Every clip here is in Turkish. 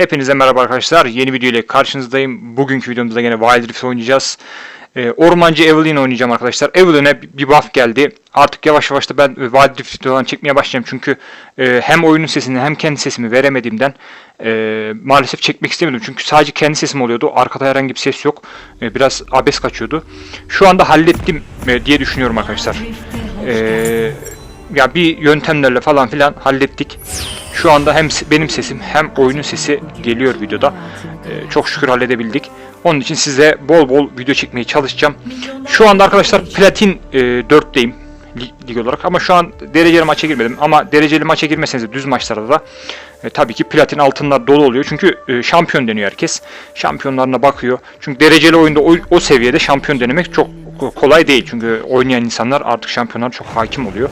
Hepinize merhaba arkadaşlar. Yeni video ile karşınızdayım. Bugünkü videomuzda yine Wild Rift oynayacağız. Ee, Ormancı Evelyn oynayacağım arkadaşlar. Evelyn'e bir buff geldi. Artık yavaş yavaş da ben e, Wild Rift videolarını çekmeye başlayacağım. Çünkü e, hem oyunun sesini hem kendi sesimi veremediğimden e, maalesef çekmek istemedim. Çünkü sadece kendi sesim oluyordu. Arkada herhangi bir ses yok. E, biraz abes kaçıyordu. Şu anda hallettim e, diye düşünüyorum arkadaşlar. Eee ya bir yöntemlerle falan filan hallettik. Şu anda hem benim sesim hem oyunun sesi geliyor videoda. Ee, çok şükür halledebildik. Onun için size bol bol video çekmeye çalışacağım. Şu anda arkadaşlar platin e, 4'teyim lig, lig olarak ama şu an dereceli maça girmedim. Ama dereceli maça girmeseniz de düz maçlarda da e, tabii ki platin altınlar dolu oluyor. Çünkü e, şampiyon deniyor herkes. Şampiyonlarına bakıyor. Çünkü dereceli oyunda o, o seviyede şampiyon denemek çok kolay değil. Çünkü oynayan insanlar artık şampiyonlar çok hakim oluyor.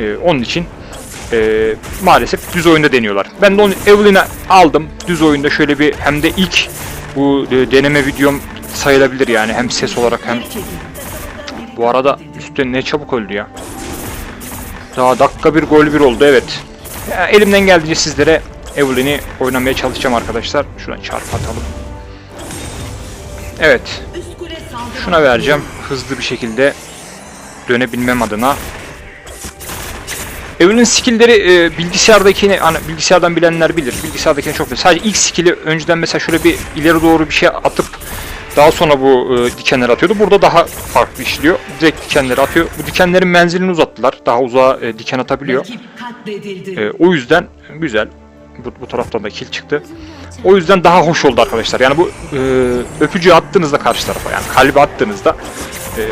Ee, onun için e, maalesef düz oyunda deniyorlar. Ben de onu Evelyn'e aldım. Düz oyunda şöyle bir hem de ilk bu e, deneme videom sayılabilir yani hem ses olarak hem bu arada üstte ne çabuk öldü ya. Daha dakika bir gol bir oldu evet. Ya, elimden geldiğince sizlere Evelyn'i oynamaya çalışacağım arkadaşlar. Şuradan çarp atalım. Evet. Şuna vereceğim hızlı bir şekilde dönebilmem adına. Evelyn skill'leri e, bilgisayardakini hani bilgisayardan bilenler bilir. Bilgisayardakini çok bilir. Sadece ilk skill'i önceden mesela şöyle bir ileri doğru bir şey atıp daha sonra bu e, dikenleri atıyordu. Burada daha farklı işliyor. Direkt dikenleri atıyor. Bu dikenlerin menzilini uzattılar. Daha uzağa e, diken atabiliyor. E, o yüzden güzel. Bu, bu taraftan da kill çıktı. O yüzden daha hoş oldu arkadaşlar. Yani bu e, öpücüğü attığınızda karşı tarafa yani kalbi attığınızda e,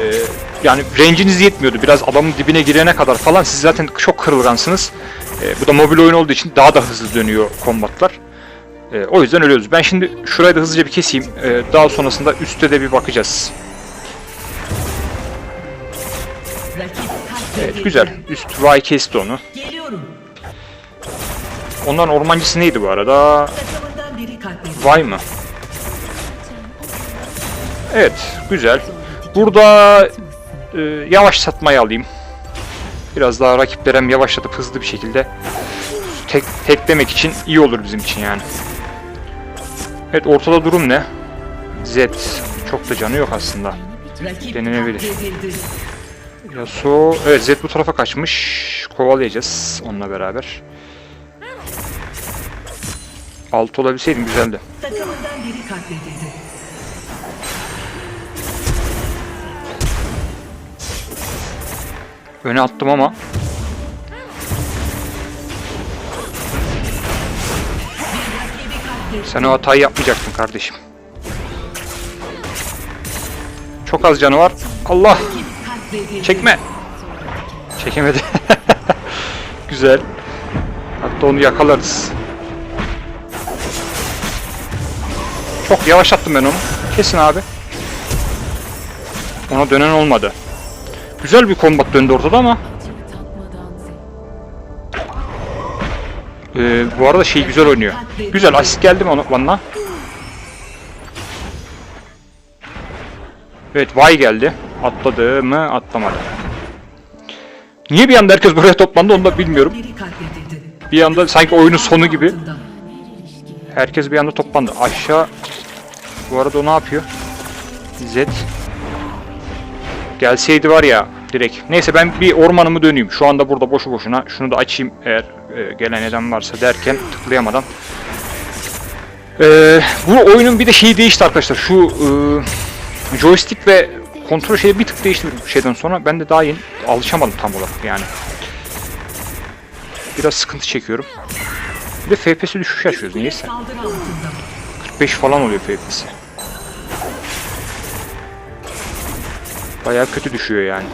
yani range'iniz yetmiyordu. Biraz adamın dibine girene kadar falan siz zaten çok kırılgansınız. E, bu da mobil oyun olduğu için daha da hızlı dönüyor kombatlar. E, o yüzden ölüyoruz. Ben şimdi şurayı da hızlıca bir keseyim. E, daha sonrasında üstte de bir bakacağız. Evet güzel. Üst Y kesti onu. Onların ormancısı neydi bu arada? Vay mı? Evet, güzel. Burada e, yavaşlatmayı alayım. Biraz daha rakipleri hem yavaşlatıp hızlı bir şekilde tek teklemek için iyi olur bizim için yani. Evet, ortada durum ne? Z çok da canı yok aslında. Katledildi. Yasuo, evet Z bu tarafa kaçmış. Kovalayacağız onunla beraber. Altı olabilseydim güzeldi. Takımından biri katledildi. Öne attım ama sen o hatayı yapmayacaktın kardeşim. Çok az canı var. Allah! Çekme! Çekemedi. Güzel. Hatta onu yakalarız. Çok yavaş attım ben onu. Kesin abi. Ona dönen olmadı. Güzel bir kombat döndü ortada ama. Ee, bu arada şey güzel oynuyor. Güzel asist geldi mi bana? Evet Vay geldi. Atladı mı? Atlamadı. Niye bir anda herkes buraya toplandı onu da bilmiyorum. Bir anda sanki oyunun sonu gibi. Herkes bir anda toplandı. Aşağı. Bu arada o ne yapıyor? Z. Gelseydi var ya direkt. Neyse ben bir ormanımı döneyim. Şu anda burada boşu boşuna. Şunu da açayım eğer e, gelen eden varsa derken tıklayamadan. Ee, bu oyunun bir de şeyi değişti arkadaşlar. Şu e, joystick ve kontrol şeyi bir tık değişti şeyden sonra. Ben de daha yeni alışamadım tam olarak yani. Biraz sıkıntı çekiyorum. Bir de FPS'i düşüş yaşıyoruz altında. 45 falan oluyor FPS. Bayağı kötü düşüyor yani.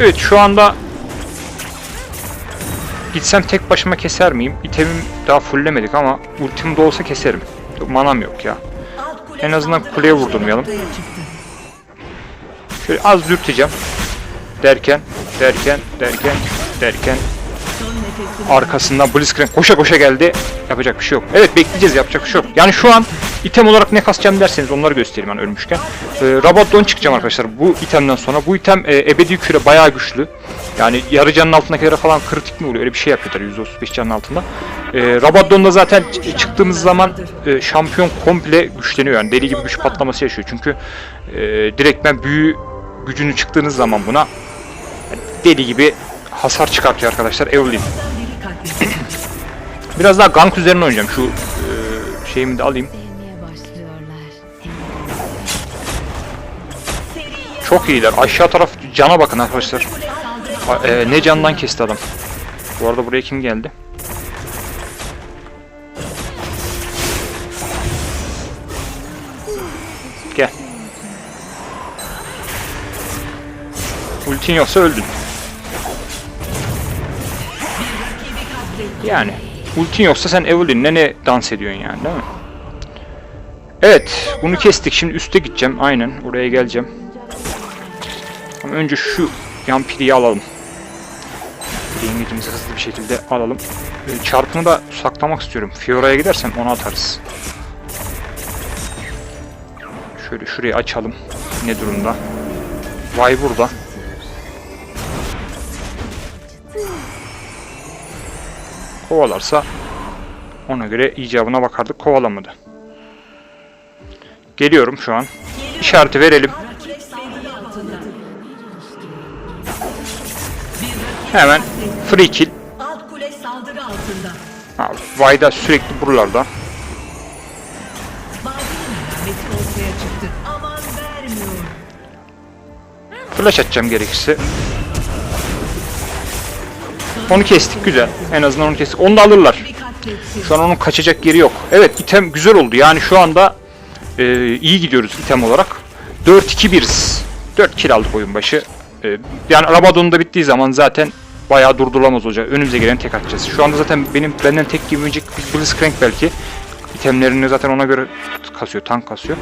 Evet şu anda gitsem tek başıma keser miyim? İtemim daha fulllemedik ama ultim de olsa keserim. Manam yok ya. En azından kuleye vurdurmayalım. Şöyle az dürteceğim. Derken, derken, derken, derken arkasından Blitzcrank koşa koşa geldi. Yapacak bir şey yok. Evet bekleyeceğiz yapacak bir şey yok. Yani şu an item olarak ne kasacağım derseniz onları göstereyim ben ölmüşken. Ee, Rabadon çıkacağım arkadaşlar bu itemden sonra. Bu item e, ebedi küre bayağı güçlü. Yani yarı canın altındakilere falan kritik mi oluyor? Öyle bir şey yapıyorlar %35 canın altında. Ee, Rabadon'da zaten çıktığımız zaman e, şampiyon komple güçleniyor. Yani deli gibi güç patlaması yaşıyor. Çünkü e, direktmen büyü gücünü çıktığınız zaman buna yani deli gibi hasar çıkartıyor arkadaşlar Evelyn. Biraz daha gank üzerine oynayacağım. Şu e, şeyimi de alayım. Çok iyiler. Aşağı taraf cana bakın arkadaşlar. A- e, ne candan kesti adam. Bu arada buraya kim geldi? Gel. Ultin yoksa öldün. Yani ultin yoksa sen Evelyn'le ne dans ediyorsun yani değil mi? Evet, bunu kestik. Şimdi üste gideceğim. Aynen, oraya geleceğim. Önce şu yan piliyi alalım. Gücümüzü hızlı bir şekilde alalım. Ee, Çarpını da saklamak istiyorum. Fiora'ya gidersem onu atarız. Şöyle şurayı açalım. Ne durumda? Vay burada. Kovalarsa ona göre icabına bakardık. Kovalamadı. Geliyorum şu an. İşareti verelim. Hemen free kill. Alt kule saldırı altında. Ha, Vayda sürekli buralarda. Alameti ortaya çıktı. Aman vermiyor. Flash atacağım gerekirse. Onu kestik güzel. En azından onu kestik. Onu da alırlar. Bir katletti. Şu an onun kaçacak yeri yok. Evet item güzel oldu. Yani şu anda e, iyi gidiyoruz item olarak. 4-2-1'iz. 4 kill aldık oyun başı. E, yani Rabadon'da bittiği zaman zaten bayağı durdurulamaz olacak. Önümüze gelen tek atacağız. Şu anda zaten benim benden tek giymeyecek bir Blitzcrank belki. İtemlerini zaten ona göre kasıyor, tank kasıyor.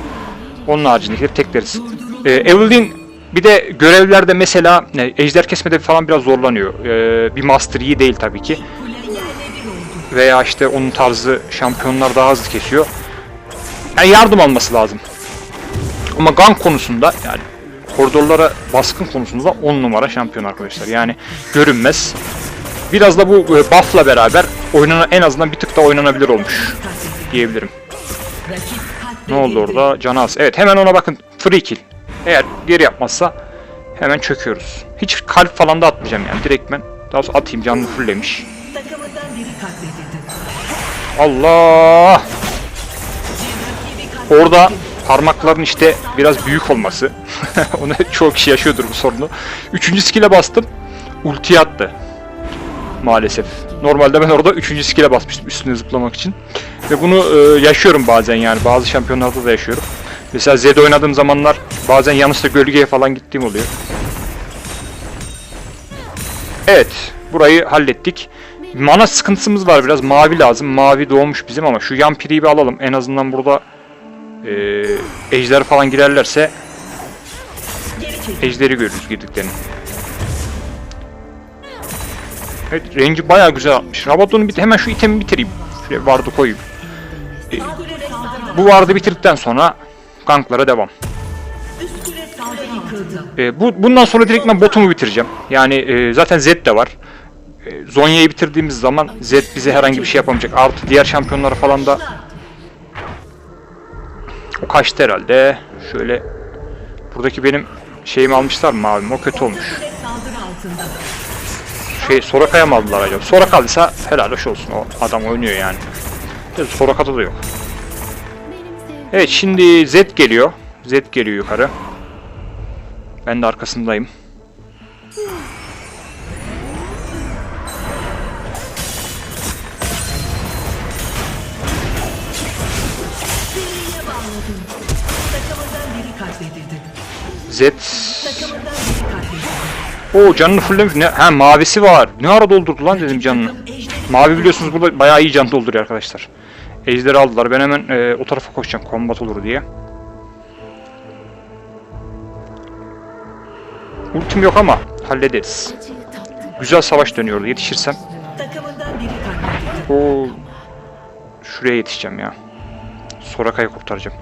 Onun haricindekileri tekleriz. E, Evelyn bir de görevlerde mesela e, ejder kesmede falan biraz zorlanıyor. E, bir master iyi değil tabii ki veya işte onun tarzı şampiyonlar daha hızlı kesiyor. Yani yardım alması lazım. Ama gank konusunda yani koridorlara baskın konusunda 10 numara şampiyon arkadaşlar. Yani görünmez. Biraz da bu e, buff'la beraber oynana en azından bir tık daha oynanabilir olmuş diyebilirim. Ne oldu orada? Canaz. Evet hemen ona bakın. Free kill. Eğer geri yapmazsa hemen çöküyoruz. Hiç kalp falan da atmayacağım yani. Direktmen. Daha sonra atayım biri katledildi. Allah! Orada parmakların işte biraz büyük olması. Onu çoğu kişi yaşıyordur bu sorunu. Üçüncü skill'e bastım. Ulti attı. Maalesef. Normalde ben orada üçüncü skill'e basmıştım üstüne zıplamak için. Ve bunu e, yaşıyorum bazen yani. Bazı şampiyonlarda da yaşıyorum. Mesela Zed oynadığım zamanlar bazen yanlışlıkla gölgeye falan gittiğim oluyor. Evet. Burayı hallettik. Mana sıkıntımız var biraz. Mavi lazım. Mavi doğmuş bizim ama şu yan piriyi bir alalım. En azından burada e, ejder falan girerlerse ejderi görürüz girdiklerini. Evet rengi bayağı güzel atmış. Rabadon'u bit hemen şu itemi bitireyim. Şuraya vardı koyayım. Saldırı Bu vardı bitirdikten sonra ganklara devam. E, bu bundan sonra direkt ben botumu bitireceğim. Yani e, zaten Zed de var. E, Zonya'yı bitirdiğimiz zaman Zed bize herhangi bir şey yapamayacak. Artı diğer şampiyonlara falan da o kaçtı herhalde. Şöyle buradaki benim şeyimi almışlar mı abim? O kötü olmuş. Şey Soraka'ya mı aldılar acaba? Soraka aldıysa helal hoş olsun. O adam oynuyor yani. Soraka'da da yok. Evet şimdi Z geliyor. Z geliyor yukarı. Ben de arkasındayım. Z. O canını fulllemiş. Ne? Ha mavisi var. Ne ara doldurdu lan dedim canını. Mavi biliyorsunuz burada bayağı iyi can dolduruyor arkadaşlar. Ejderi aldılar. Ben hemen e, o tarafa koşacağım kombat olur diye. Ultim yok ama hallederiz. Güzel savaş dönüyordu. Yetişirsem. O şuraya yetişeceğim ya. Soraka'yı kurtaracağım.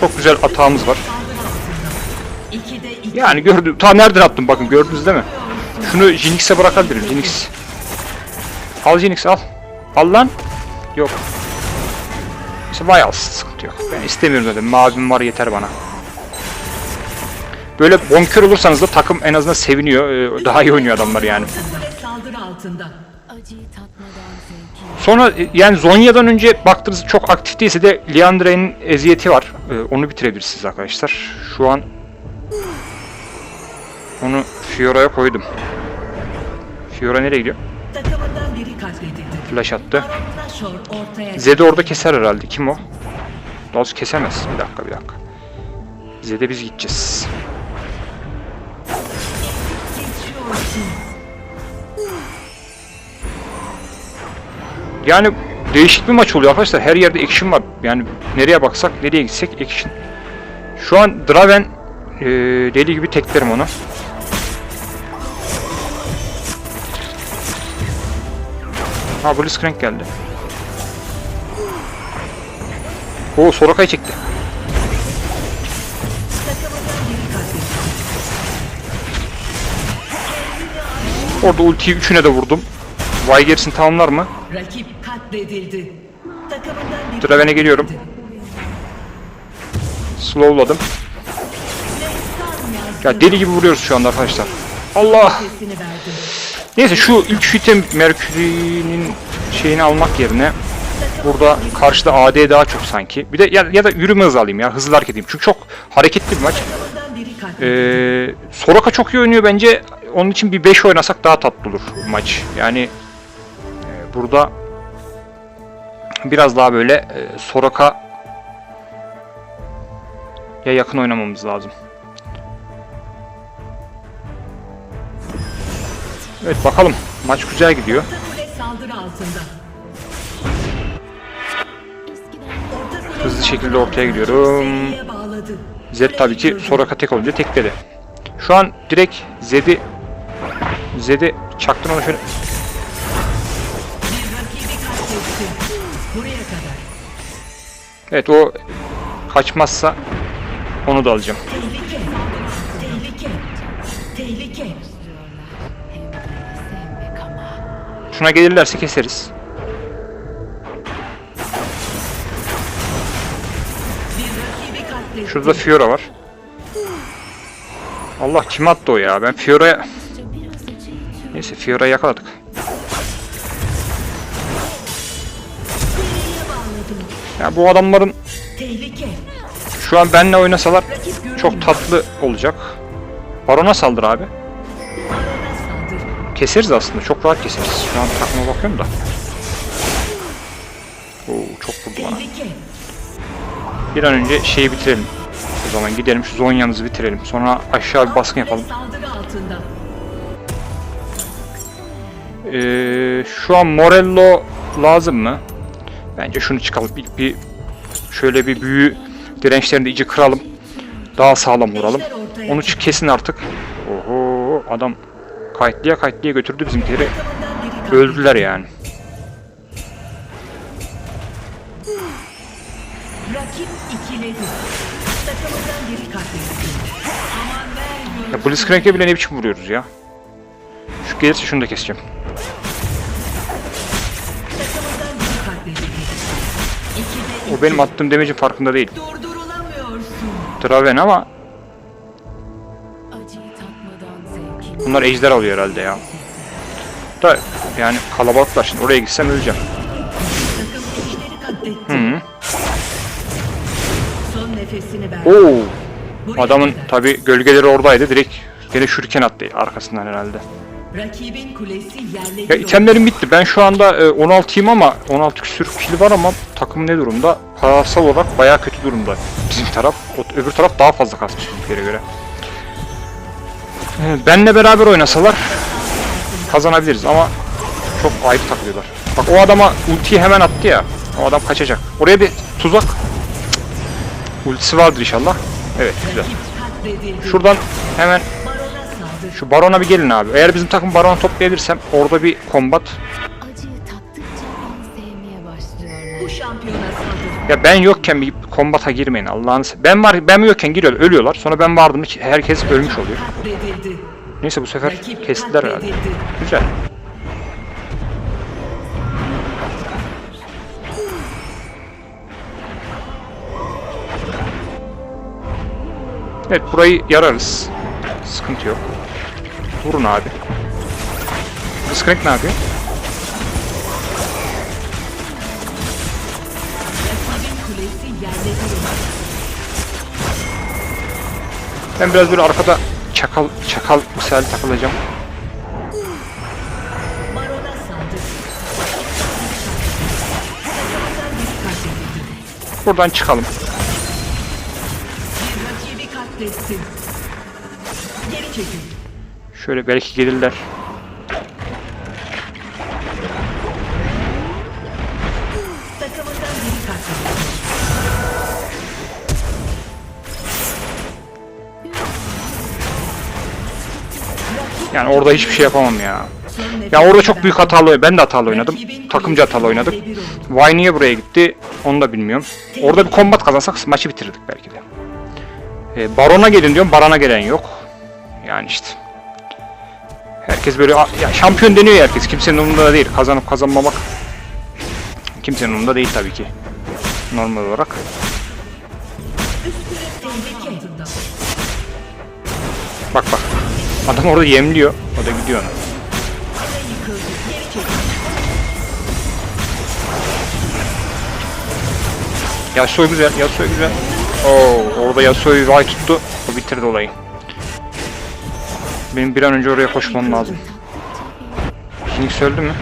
Çok güzel atağımız var. Yani gördüm. Ta nereden attım bakın gördünüz değil mi? Şunu Jinx'e bırakabilirim. Jinx. Al Jinx al. Al lan. Yok. İşte vay alsın sıkıntı yok. Ben istemiyorum zaten. Mavim var yeter bana. Böyle bonkör olursanız da takım en azından seviniyor. Ee, Daha iyi oynuyor adamlar yani. Saldırı altında. Sonra e, yani Zonya'dan önce baktığınız çok aktif değilse de Liandre'nin eziyeti var. Ee, onu bitirebilirsiniz arkadaşlar. Şu an onu Fiora'ya koydum. Fiora nereye gidiyor? Flash attı. Zed'i orada keser herhalde. Kim o? Doğrusu kesemez. Bir dakika bir dakika. Zed'e biz gideceğiz. Yani değişik bir maç oluyor arkadaşlar. Her yerde action var. Yani nereye baksak, nereye gitsek action. Şu an Draven eee, deli gibi teklerim onu. Ha Blitzcrank geldi. Oo Soraka'yı çekti. Orada ultiyi üçüne de vurdum. Vay gerisini tamamlar mı? Rakip katledildi. Takımından Draven'e geliyorum. Slowladım. Ya deli gibi vuruyoruz şu anda arkadaşlar. Allah! Neyse şu ilk şütem Merkür'ün şeyini almak yerine burada karşıda AD daha çok sanki. Bir de ya, ya da yürüme hızı alayım ya hızlı hareket edeyim. Çünkü çok hareketli bir maç. Ee, Soraka çok iyi oynuyor bence. Onun için bir 5 oynasak daha tatlı olur maç. Yani burada biraz daha böyle e, Soraka ya yakın oynamamız lazım. Evet bakalım. Maç güzel gidiyor. Hızlı şekilde ortaya gidiyorum. Zed tabii ki Soraka tek olunca tekledi. Şu an direkt Zed'i Zed'i onu şöyle Evet o kaçmazsa onu da alacağım. Şuna gelirlerse keseriz. Şurada Fiora var. Allah kim attı o ya? Ben Fiora'ya... Neyse Fiora'yı yakaladık. Ya bu adamların şu an benle oynasalar çok tatlı olacak. Barona saldır abi. Keseriz aslında. Çok rahat keseriz. Şu an takıma bakıyorum da. Oo, çok vurdu bana. Bir an önce şeyi bitirelim. O zaman gidelim şu Zonya'mızı bitirelim. Sonra aşağı bir baskın yapalım. Ee, şu an Morello lazım mı? Bence şunu çıkalım. Bir, bir şöyle bir büyü dirençlerini iyice kıralım. Daha sağlam vuralım. Onu kesin artık. Oho adam kayıtlıya kayıtlıya götürdü bizimkileri. Öldüler yani. Ya Blitzcrank'e bile ne biçim vuruyoruz ya. Şu gelirse şunu da keseceğim. O benim attığım damage'in farkında değil. Draven ama bunlar ejder alıyor herhalde ya. Da yani kalabalıklar şimdi oraya gitsem öleceğim. Hı -hı. Oo. Adamın tabi gölgeleri oradaydı. Direkt gene şuriken attı arkasından herhalde. Rakibin kulesi yerle Ya itemlerim bitti. Ben şu anda e, 16'yım ama 16 küsür kill var ama takım ne durumda? Parasal olarak bayağı kötü durumda. Bizim taraf. O, öbür taraf daha fazla kasmış bizimkilere göre. E, benle beraber oynasalar kazanabiliriz ama çok ayrı takılıyorlar. Bak o adama ultiyi hemen attı ya. O adam kaçacak. Oraya bir tuzak. Ultisi vardır inşallah. Evet güzel. Şuradan hemen. Şu barona bir gelin abi. Eğer bizim takım barona toplayabilirsem orada bir kombat. Ya ben yokken bir kombata girmeyin Allah'ını Ben var ben yokken giriyor ölüyorlar. Sonra ben vardım herkes ölmüş oluyor. Neyse bu sefer kestiler herhalde. Güzel. Evet burayı yararız. Sıkıntı yok. Vurun abi. Disconnect ne yapıyor? Ben biraz böyle arkada çakal çakal misali takılacağım. Buradan çıkalım. Şöyle belki gelirler. Yani orada hiçbir şey yapamam ya. Ya orada çok büyük hatalı Ben de hatalı oynadım. Takımcı hatalı oynadık. Vay niye buraya gitti onu da bilmiyorum. Orada bir kombat kazansak maçı bitirirdik belki de. Ee, Baron'a gelin diyorum. Baron'a gelen yok. Yani işte. Herkes böyle ya şampiyon deniyor ya herkes. Kimsenin umurunda da değil. Kazanıp kazanmamak kimsenin umurunda değil tabii ki. Normal olarak. Bak bak. Adam orada yemliyor. O da gidiyor ona. Yasuo güzel, Yasuo güzel. Oo, orada Yasuo'yu Ray tuttu. O bitirdi olayı. Benim bir an önce oraya koşmam lazım. Phoenix öldü mü?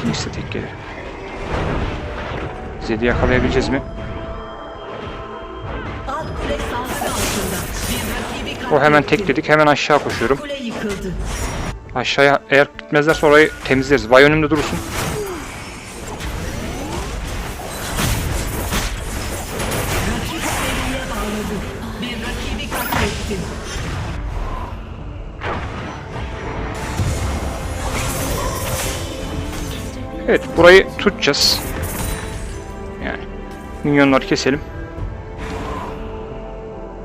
Phoenix de tek gelir. Zed'i yakalayabileceğiz mi? O hemen tek dedik. Hemen aşağı koşuyorum. Aşağıya eğer gitmezlerse orayı temizleriz. Vay önümde durursun. Evet burayı tutacağız. Yani minyonları keselim.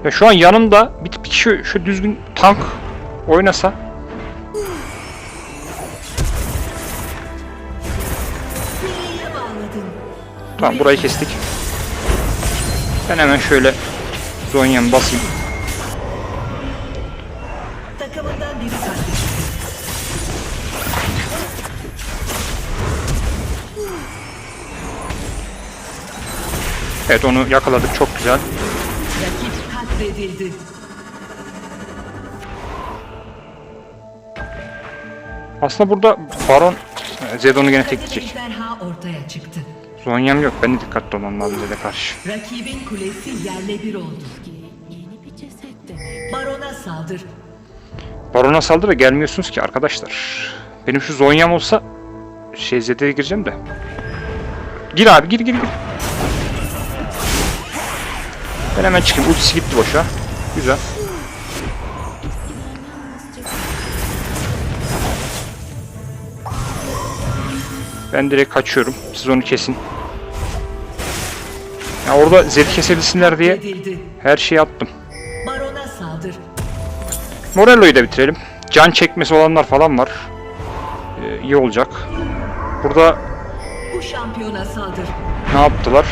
Ya şu an yanımda bir, bir kişi şu düzgün tank oynasa. Tamam burayı kestik. Ben hemen şöyle Zonya'mı basayım. Evet onu yakaladık çok güzel. Rakip katledildi. Aslında burada Baron e, Zedon'u gene tekleyecek. ortaya çıktı. Zonya'm yok. Ben de dikkatli olmam lazım Zed'e karşı. Rakibin kulesi yerle bir oldu. Yeni bir ceset demek. Barona saldır. Baron'a saldır ve gelmiyorsunuz ki arkadaşlar. Benim şu Zonya'm olsa şey Zed'e gireceğim de. Gir abi gir gir gir. Ben hemen çıkayım. Ultisi gitti boşa. Güzel. Ben direkt kaçıyorum. Siz onu kesin. Ya orada Zed'i kesebilsinler diye her şeyi attım. Morello'yu da bitirelim. Can çekmesi olanlar falan var. Ee, iyi olacak. Burada Bu şampiyona saldır. ne yaptılar?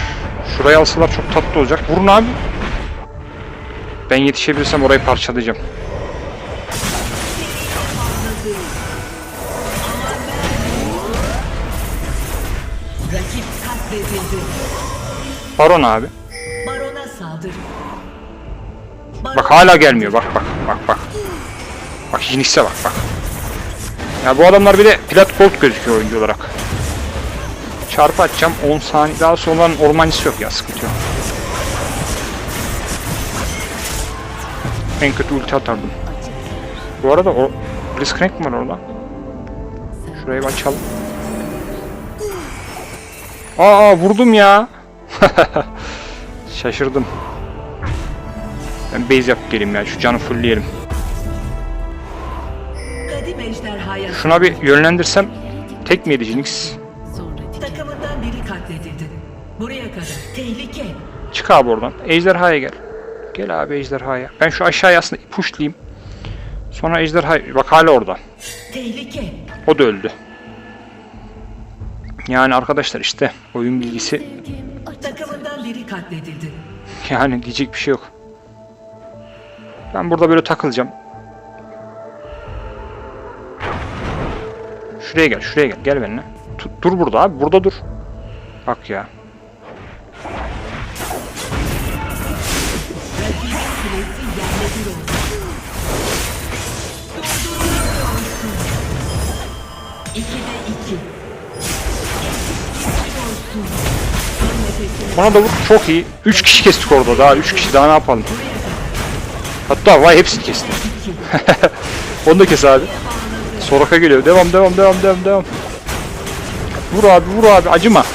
Şurayı alsalar çok tatlı olacak. Vurun abi. Ben yetişebilirsem orayı parçalayacağım. Baron abi. Barona Bak hala gelmiyor. Bak bak bak bak. Bak Jinx'e bak bak. Ya bu adamlar bir de plat gold gözüküyor oyuncu olarak. Çarpı atacağım 10 saniye. Daha sonra ormancısı yok ya sıkıntı yok. En kötü ulti atardım. Bu arada o Blitzcrank mi var orada? Şurayı bir açalım. Aa vurdum ya. Şaşırdım. Ben base yapıp geleyim ya. Şu canı fullleyelim. Şuna bir yönlendirsem tek mi yedi Jinx? Takımından biri katledildi. Buraya kadar. Tehlike. Çık abi oradan. Ejderhaya gel. Gel abi ejderhaya. Ben şu aşağıya aslında pushlayayım. Sonra ejderha... Bak hala orada. Tehlike. O da öldü. Yani arkadaşlar işte oyun bilgisi. Takımından biri katledildi. yani diyecek bir şey yok. Ben burada böyle takılacağım. Şuraya gel, şuraya gel. Gel benimle. Tu- dur burada abi, burada dur. Bak ya. Bana da vur. Çok iyi. 3 kişi kestik orada daha. 3 kişi daha ne yapalım? Hatta vay hepsini kestik. Onu da kes abi. Soraka geliyor. Devam devam devam devam devam. Vur abi vur abi acıma.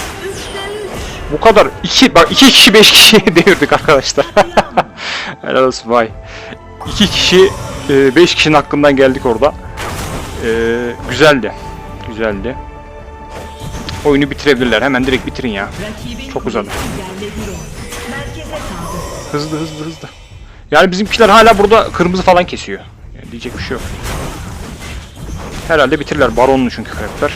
Bu kadar. iki bak iki kişi beş kişi devirdik arkadaşlar. Helal olsun vay. İki kişi e, beş kişinin hakkından geldik orada. E, güzeldi. Güzeldi. Oyunu bitirebilirler. Hemen direkt bitirin ya. Çok uzadı. Hızlı hızlı hızlı. Yani bizimkiler hala burada kırmızı falan kesiyor. Yani diyecek bir şey yok. Herhalde bitirirler. Baronlu çünkü karakter.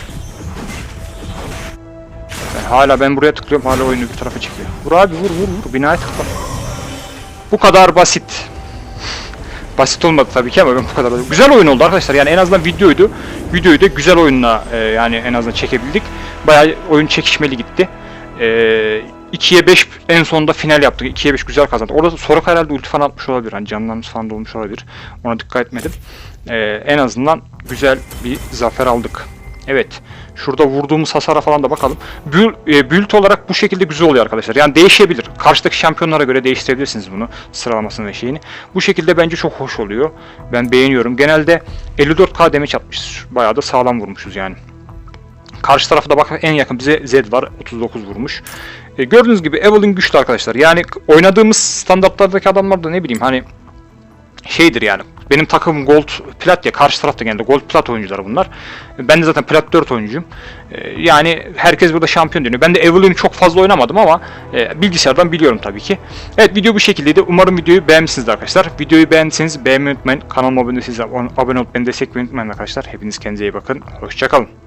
Yani hala ben buraya tıklıyorum. Hala oyunu bir tarafa çekiyor. Vur abi vur vur vur. Binaya tıkla. Bu kadar basit. Basit olmadı tabii ki ama ben bu kadar basit. Güzel oyun oldu arkadaşlar. Yani en azından videoydu. Videoyu da güzel oyunla e, yani en azından çekebildik. Bayağı oyun çekişmeli gitti. E, 2'ye 5 en sonunda final yaptık. 2'ye 5 güzel kazandık. Orada Soraka herhalde ulti falan atmış olabilir. Hani canlanmış falan da olabilir. Ona dikkat etmedim. E, en azından güzel bir zafer aldık. Evet. Şurada vurduğumuz hasara falan da bakalım. Build, e, build olarak bu şekilde güzel oluyor arkadaşlar. Yani değişebilir. Karşıdaki şampiyonlara göre değiştirebilirsiniz bunu. Sıralamasını ve şeyini. Bu şekilde bence çok hoş oluyor. Ben beğeniyorum. Genelde 54k damage atmışız. Bayağı da sağlam vurmuşuz yani. Karşı tarafta da bak en yakın bize Zed var. 39 vurmuş. E, gördüğünüz gibi Evelyn güçlü arkadaşlar. Yani oynadığımız standartlardaki adamlar da ne bileyim hani şeydir yani. Benim takımım gold plat ya karşı tarafta genelde gold plat oyuncuları bunlar. Ben de zaten plat 4 oyuncuyum. Ee, Yani herkes burada şampiyon dönüyor. Ben de Evelyn'i çok fazla oynamadım ama e, bilgisayardan biliyorum tabii ki. Evet video bu şekildeydi. Umarım videoyu beğenmişsinizdir arkadaşlar. Videoyu beğendiyseniz beğenmeyi unutmayın. Kanalıma abone değilseniz abone olup beni desteklemeyi unutmayın arkadaşlar. Hepiniz kendinize iyi bakın. Hoşçakalın.